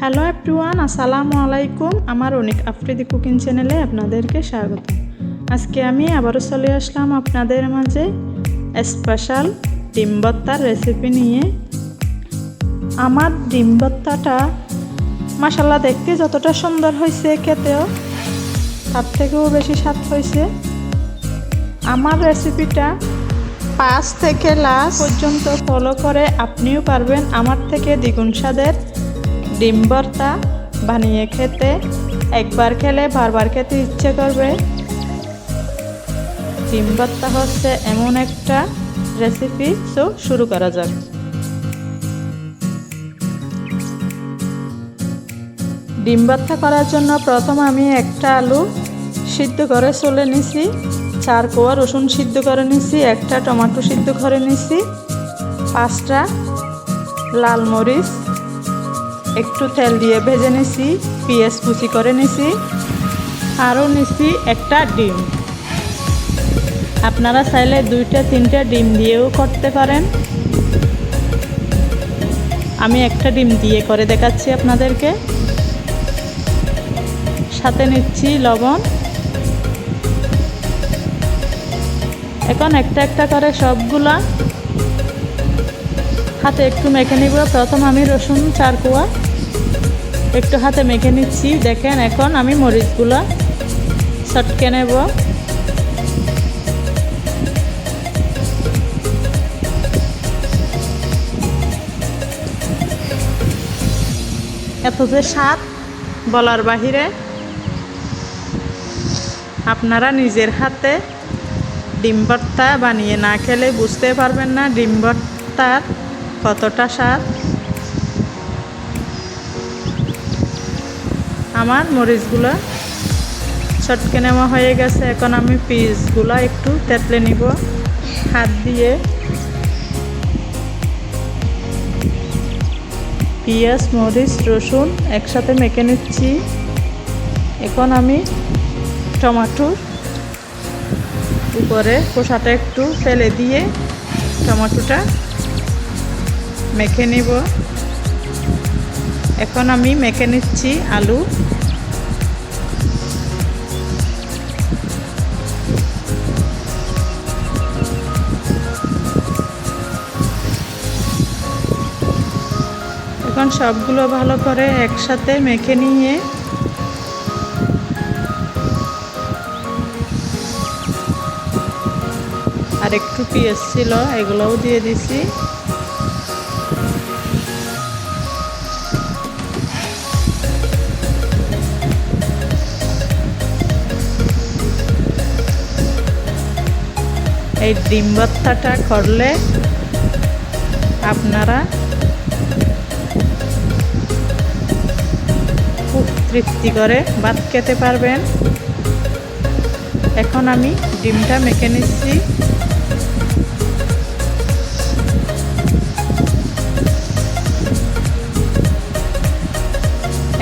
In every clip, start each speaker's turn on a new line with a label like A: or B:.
A: Hello everyone আসসালামু আলাইকুম। আমার অনেক আফ্রিদি কুকিং চ্যানেলে আপনাদেরকে স্বাগত। আজকে আমি আবারও চলে আসলাম আপনাদের মাঝে স্পেশাল ডিম ভর্তার রেসিপি নিয়ে। আমার ডিম ভর্তাটা মাসাল্লা দেখতে যতটা সুন্দর হয়েছে খেতেও, তার থেকেও বেশি স্বাদ হয়েছে। আমার রেসিপিটা পাঁচ থেকে লাস্ট পর্যন্ত ফলো করে আপনিও পারবেন। আমার থেকে দ্বিগুণ স্বাদের ডিম ভর্তা বানিয়ে খেতে একবার খেলে বারবার খেতে ইচ্ছে করবে। ডিম ভর্তা হচ্ছে এমন একটা রেসিপি সো শুরু করা যাক। ডিম ভর্তা করার জন্য প্রথম আমি একটা আলু সিদ্ধ করে চলে নিছি, চার কোয়া রসুন সিদ্ধ করে নিছি, একটা টমেটো সিদ্ধ করে নিছি, পাঁচটা লাল মরিচ একটু তেল দিয়ে ভেজে নিছি, পেঁয়াজ কুচি করে নিছি, আরও নিছি একটা ডিম। আপনারা চাইলে দুইটা, তিনটা ডিম দিয়েও করতে পারেন। আমি একটা ডিম দিয়ে করে দেখাচ্ছি আপনাদেরকে। সাথে নিচ্ছি লবণ। এখন একটা একটা করে সবগুলা হাতে একটু মেখে নিব। প্রথম আমি রসুন, চার কোয়া। একটু হাতে মেখে নিচ্ছি। দেখেন, এখন আমি মরিচগুলো চটকে নেব। এত যে স্বাদ বলার বাহিরে, আপনারা নিজের হাতে ডিম ভর্তা বানিয়ে না খেলে বুঝতে পারবেন না ডিম ভর্তার কতটা স্বাদ? আমার মরিচগুলো চটকে নেওয়া হয়ে গেছে। এখন আমি পিসগুলো একটু তেতলে নিব। হাত দিয়ে পেঁয়াজ, মরিচ, রসুন একসাথে মেখে নিচ্ছি। এখন আমি টমাটোর উপরে খোসাটা একটু ফেলে দিয়ে টমেটোটা মেখে নিব। এখন আমি মেখে নিচ্ছি আলু। এখন সবগুলো ভালো করে একসাথে মেখে নিয়ে আর একটু পেঁয়াজ ছিল, এগুলোও দিয়ে দিছি। এই ডিম ভর্তাটা করলে আপনারা খুব তৃপ্তি করে ভাত খেতে পারবেন। এখন আমি ডিমটা মেখে নিচ্ছি।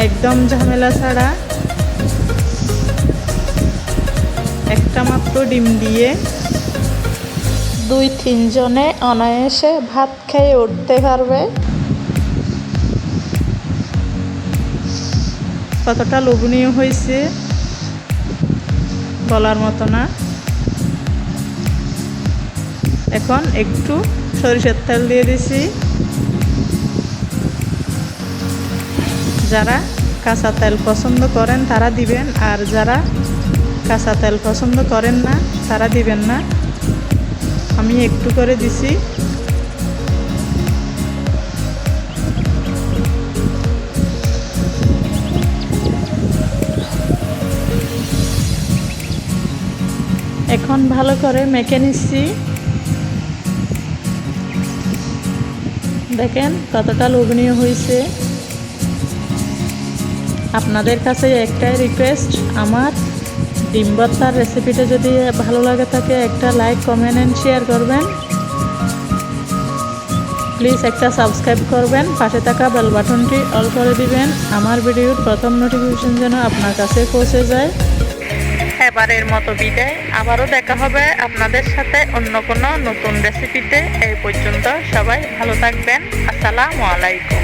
A: একদম ঝামেলা ছাড়া একটা মাত্র ডিম দিয়ে দুই তিনজনে অনায়াসে ভাত খেয়ে উঠতে পারবে। কতটা লোভনীয় হয়েছে বলার মতো না। এখন একটু সরিষার তেল দিয়ে দিছি। যারা কাঁচা তেল পছন্দ করেন তারা দিবেন, আর যারা কাঁচা তেল পছন্দ করেন না তারা দিবেন না। আমি একটু করে দিছি। এখন ভালো করে মেখে নিচ্ছি। দেখেন কতটা লোভনীয় হয়েছে। আপনাদের কাছে একটাই রিকোয়েস্ট আমার ডিম ভর্তার রেসিপিটা যদি ভালো লাগে থাকে, একটা লাইক কমেন্ট অ্যান্ড শেয়ার করবেন। প্লিজ একটা সাবস্ক্রাইব করবেন। পাশে থাকা বেল বাটনটি অল করে দিবেন। আমার ভিডিওর প্রথম নোটিফিকেশন যেন আপনার কাছে পৌঁছে যায়। এবারের মতো বিদায়। আবারও দেখা হবে আপনাদের সাথে অন্য কোনো নতুন রেসিপিতে এই পর্যন্ত সবাই ভালো থাকবেন। আসসালামু আলাইকুম।